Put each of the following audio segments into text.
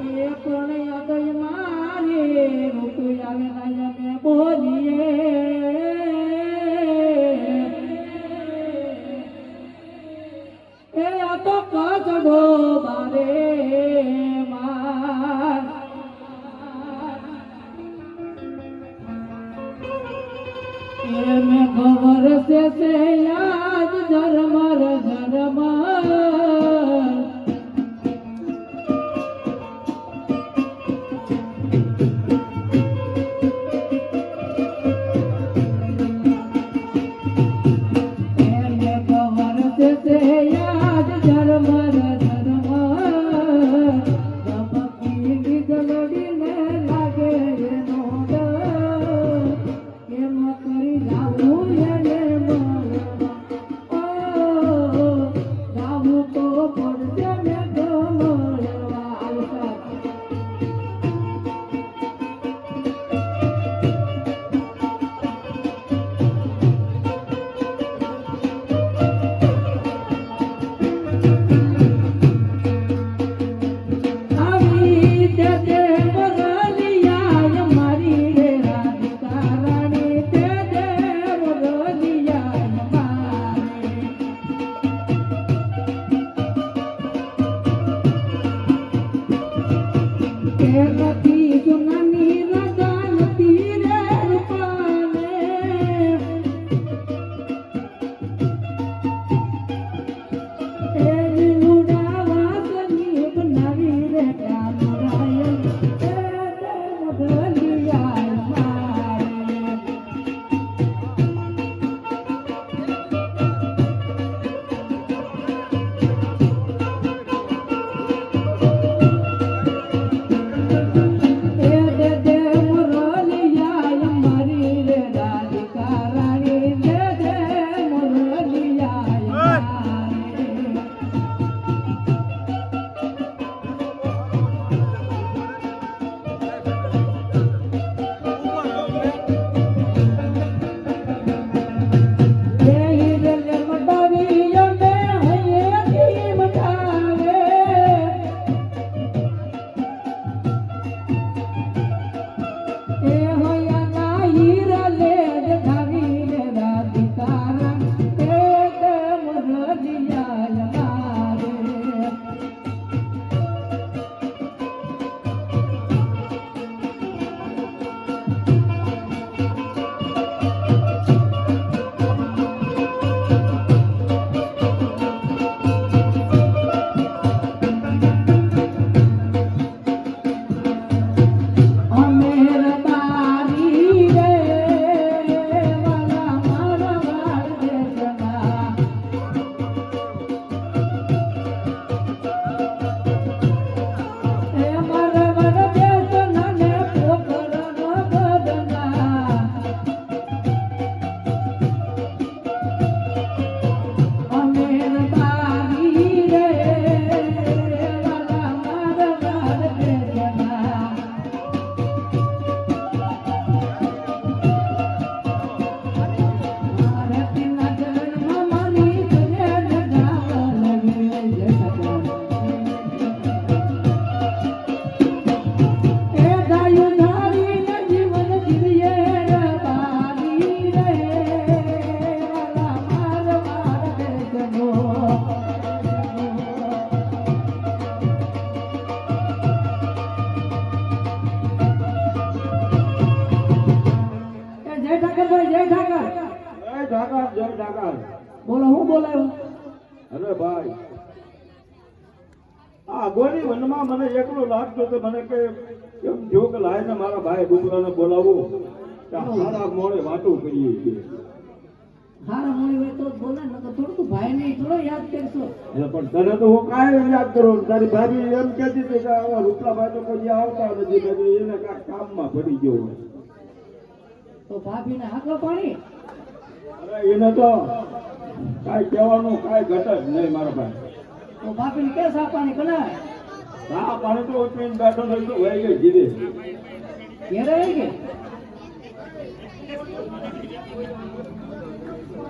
એ પણ હૃદય મારે રૂપ આવે નયને બોલીએ. અગોની વનમાં મને એકલો લાગતો તો મને કે એમ જો કે લાઈને મારા ભાઈ ડુંગરાને બોલાવો. સારા મોડે વાતો કરીએ છીએ. હારા મોડી હોય તો બોલે ને તો થોડું ભાઈ ને થોડો યાદ કરશો. એટલે પણ તને તો હું કાંઈ યાદ કરો તારી ભાભી એમ કહેતી હતી કે આવા રૂપલાભાઈ તો કોઈ આવતા નથી મેં એને કાંઈક કામમાં પડી ગયો હોય. તો ભાભીને હાકલો પાણી અરે એને તો કાંઈ કહેવાનું કાંઈ ઘટ જ નહીં મારા ભાઈ. તો ભાભીને કે સાપાની કને હા પાણી તો ઉઠીને બેઠો થઈ તો વહી ગયો જીરે ઘેરે આવી ગઈ?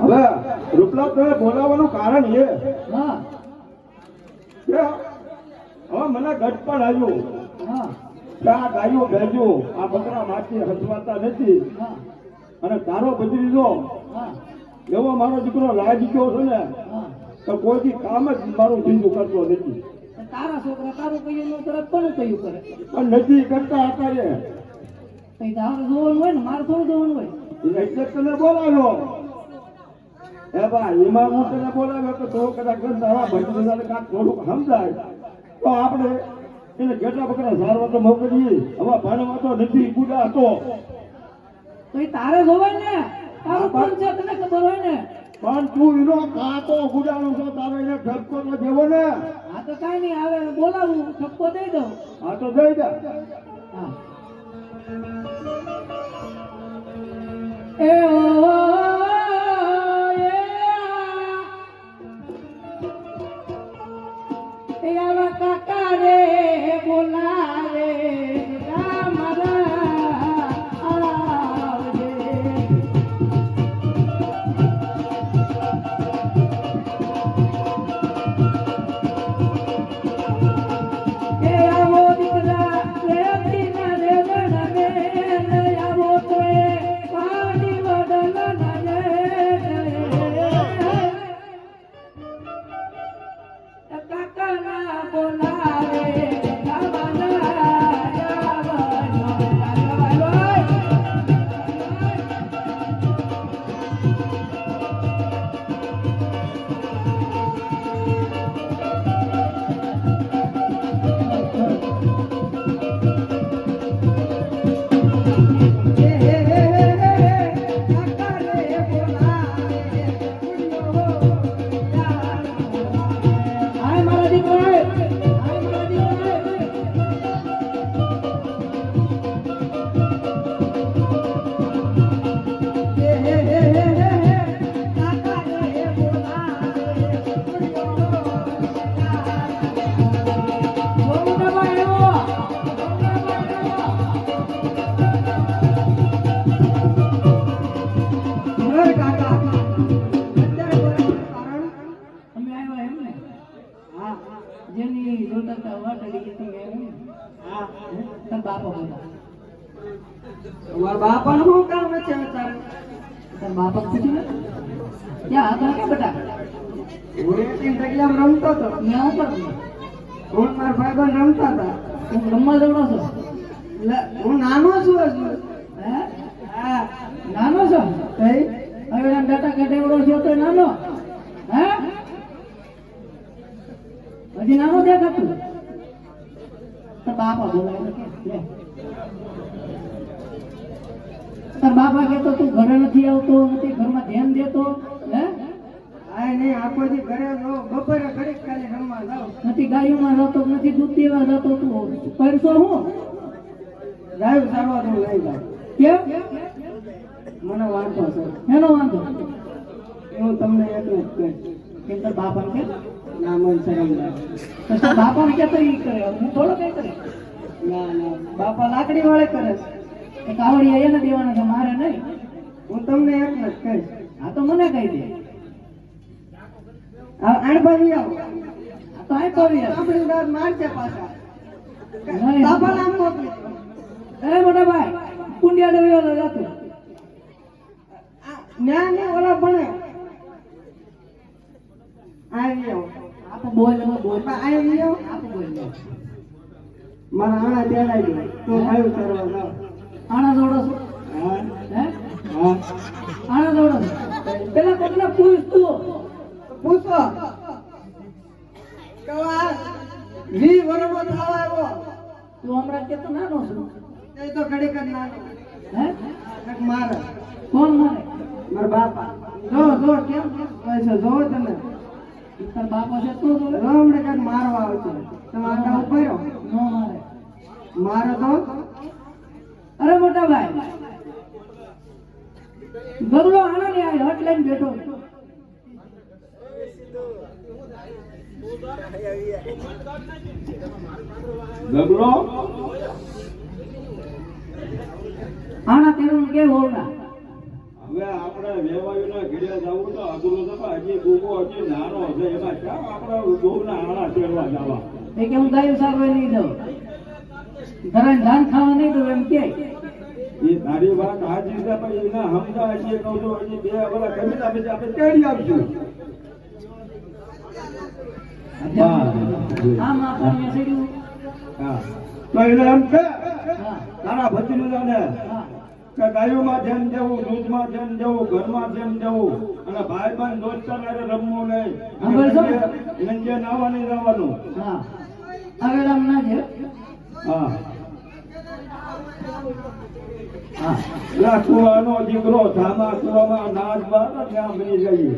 હવે રૂપલાલ તને બોલાવવાનું કારણ એ. હા. કે હવે મને ગટ પણ આવ્યું. હા. કે આ ગાયો ભેજો આ બકરા માછી હસવાતા નથી. અને તારો બજરી જો એવો મારો દીકરો લાજ ગયો છે ને. હા. તો કોઈ કામ જ મારું બિંદુ કરતો નથી. તારા છોકરા તારું કહ્યું ન તરત કોનું કયું કરે? પણ નથી કરતા અત્યારે કઈ તારે જોવાનું હોય ને મારે થોડું જોવાનું હોય. એટલે એટલે તને બોલાવ્યો. એ ભાઈ એમાં હું તને બોલાવ્યો તો થોડું કદાચ તારા બધાને કાંક થોડુંક સમજાય. તો આપણે એને કેટલા બકરા સારવાર તો મોકલીએ. હવે ભાડવા તો નથી બુડા હતો તો એ તારે જોવાય ને? તારું પણ છે તને ખબર હોય ને? પણ તું એનો કાતો ગુડાનો છો તારે એને ઠપકો તો દેવો ને. આ તો કાંઈ નહીં આવે બોલાવું ઠપકો દઈ દઉં. આ તો દઈ દે. હા. તાર બાપા પૂછ્યું ને? ક્યાં હતા? કે બેટા એટીન જગ્યામાં રમતો હતો. મેં હતો ને મારા ભાઈબંધ રમતા હતા. હું રમવા જવડો છું એટલે હું નાનો છું હજુ. હે? નાનો છો? કઈ હવે એના બેટા કેટેવડો છો તો નાનો? હે? હજી નાનો દેખાતું? તો બાપા બોલાવે કે. તાર બાપા કહેતો તું ઘરે નથી આવતો નથી ઘરમાં ધ્યાન દેતો હે? આય નહીં આખો દી ઘરે રહો. બપોરે ઘડીક ખાલી રમવા જાવ નથી ગાયોમાં જતો નથી દૂધ દેવા જતો તું કરશો હું? ડ્રાઈવ સારવા તો લઈ જાવ કેમ? મને વાંધો છે. એનો વાંધો? હું તમને એટલું જ કહીશ. કેમ તાર બાપાને કે ના મન શરમ લાગે. તો તાર બાપાને કહેતો ઈ કરે? હું થોડો કઈ કરે ના ના. બાપા લાકડી વાળે કરે છે. એ કાવડિયા એને દેવાના છે મારે નહીં. હું તમને એટલે જ કહીશ. આ તો મને કહી દે. આ આવો. આ તો આય પડી આપણી દાદ મારશે પાછા. નહીં. બાપા મોકલી એ મોટા ભાઈ કુંડિયા દેવી જતું. ન્યા ને ઓલા ભણે. આવી. આવો આપ બોલ બોલ. આવી. આવો આપ બોલ મારા આણા તેડાઈ દે. તો આવ્યું કરવા જાવ. આણા જોડો છો હે? હા. આણા જોડો પેલા કોકને પૂછ તું. પૂછો. કવા વી વરનો થાવ આવ્યો. તું હમણાં કે તો નાનો છું. એ તો ઘડીક જ નાનો. હે? મારે. કોણ મારે? મારા બાપા. જો જો કેમ? પૈસા જો તમે તાર બાપા છે તું જો હમણાં કાંઈક મારવા આવશે. તમે આટા ઉપર રહો. નો મારે. મારે તો મોટા ભાઈ ગગલો આણા ને આ હટ લઈને બેઠો. ગગલો આણા તેનું કે હોવના હવે આપણે વેવાયુના ઘેરે જવું તો અઘરું છે હજી ગોગો હજી નાનો છે એમાં ક્યાં આપણે ગોના આણા શેરવા જવા? એ કે હું ગાયું સારવે નહીં દઉં. ઘરે ધાન ખાવા નહીં તો એમ કે. તારી વાત હાજી છે પણ એના હમદા હજી કહું છું હજી બે ઓલા આપે છે આપણે કેડી આપશું. આમ આપણને સડ્યું હા. તો એને એમ કે તારા ભત્રીજાને કે ગાયોમાં જેમ જવું દૂધમાં જેમ જવું ઘરમાં ધ્યાન જવું અને ભાઈ બંધ દોસ્તર હારે રમવું નહીં. નંજે- જવાનું. હા. છે હા. કુવાનો દીકરો ધામા કુવામાં નાચ બાર ત્યાં બની જઈએ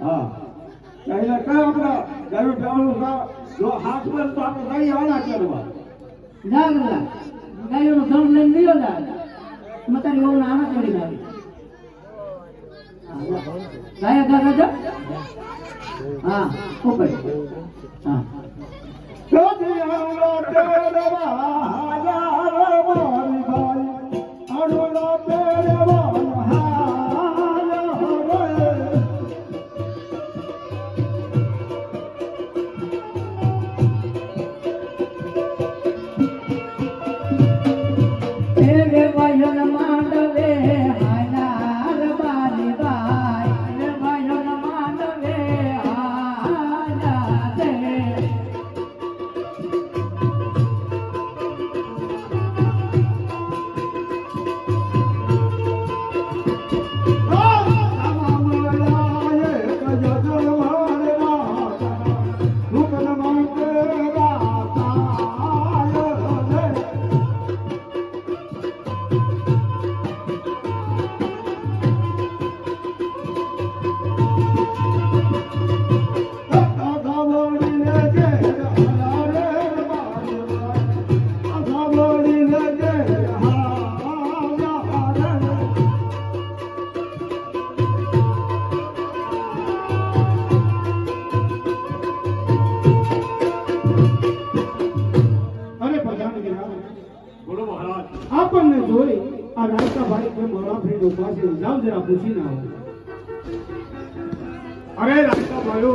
હા. એટલે કઈ આપણે ગયું પેવાનું જો હાથ પર તો આપણે કઈ આના કરવા. જાગલા ગાયોનો ધન લઈને ગયો જા મતારી વહુ આના કરી આવી ગાયા ગા ગા હા ઉપર હા. કદી આંગળો તેરવા હાજાર આ ભાઈ કે મારા ફ્રેન્ડ ઉપાસી જાવ જરા પૂછી ના અરે રાજા ભાઈઓ,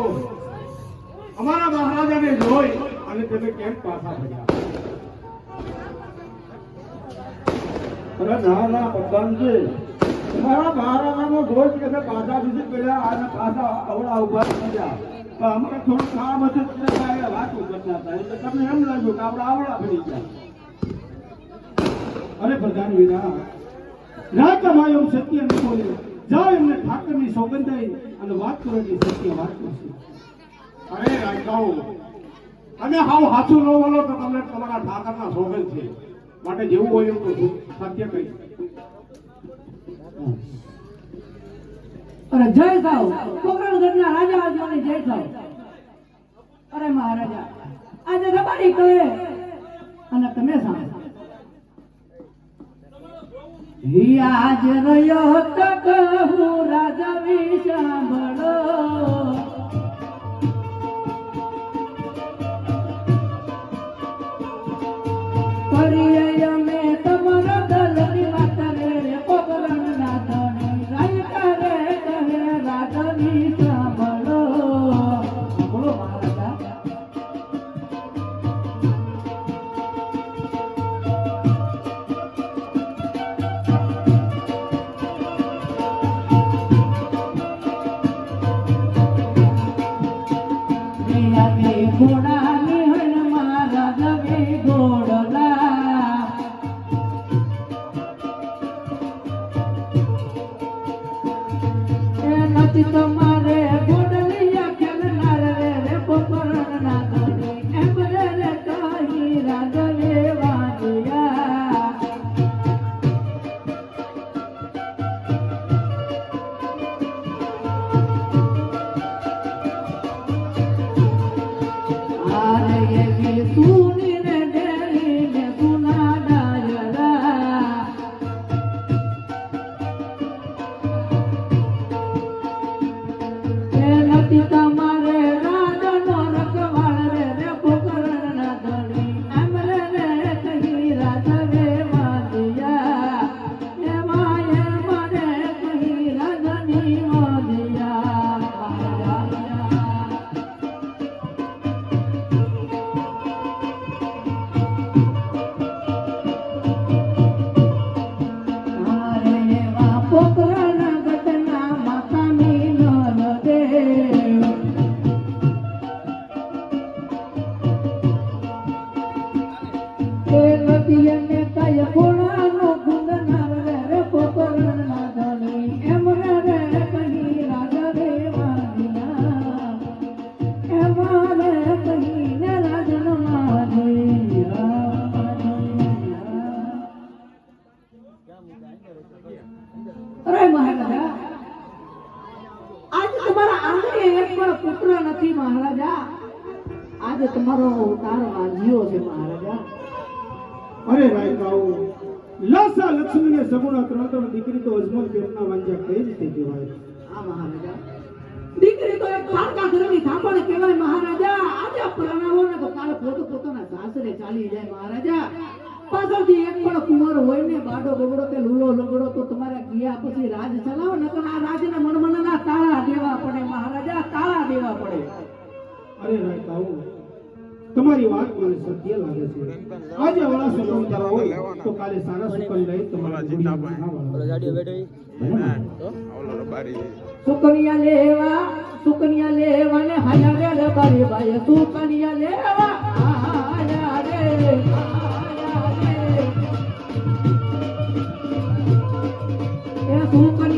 અમારા મહારાજાને જોઈ અને તમે કેમ પાછા ફર્યા? અરે ના ના પ્રધાનજી તમારા મહારાજાનો રોજ કે તમે પાછા બીજી પેલા આને પાછા અવળા ઊભા થયા અમારે થોડું કામ હતું એટલે કાંઈ વાતું કરતા હતા એટલે તમને એમ લાગ્યું કે આપણે આવડા પડી ગયા. અરે પ્રધાન રાયકા ભાઈ એમ સત્ય ન બોલે જાઓ એમને ઠાકરની સોગંદાઈ અને વાત કરો કે સત્ય વાત કરશે અરે રાજાઓ તમે હાવ હાથું ન બોલો તો તમને તમારા ઠાકરના સોગન છે. માટે જેવું હોય એવું તો સત્ય કહી અરે જય સાવ કોકરણગઢના રાજા આજવાની જય સાવ. અરે મહારાજા આજે રબારી કહે અને તમે સાંભળો. આજ રહ્યો તક હું રાજા વી લક્ષ્મી ને સગુણા ત્રણ ત્રણ દીકરી તો અજમલ પેટના વાંજા કઈ રીતે કહેવાય? આ મહારાજા. દીકરી તો એક પારકા ઘરની થાપણ કહેવાય મહારાજા. આજે પ્રણાવો ને તો કાલે પોતે પોતાના સાસરે ચાલી જાય મહારાજા. પાછળથી એક પણ કુંવર હોય ને બાડો બગડો કે લૂલો લગડો તો તમારે ગયા પછી રાજ ચલાવો ન તો આ રાજને મનમનના તાળા દેવા પડે મહારાજા તાળા દેવા પડે. અરે રાયકાઓ તમારી વાત મને સત્ય લાગે છે. આજે વાળા સુકમ કરવા હોય તો કાલે સારા સુકમ લઈ તમારા જીતા ભાઈ સુકન્યા લેવા સુકન્યા લેવા ને હાયા રે બારી ભાઈ સુકન્યા લેવા હાયા રે સુકન્યા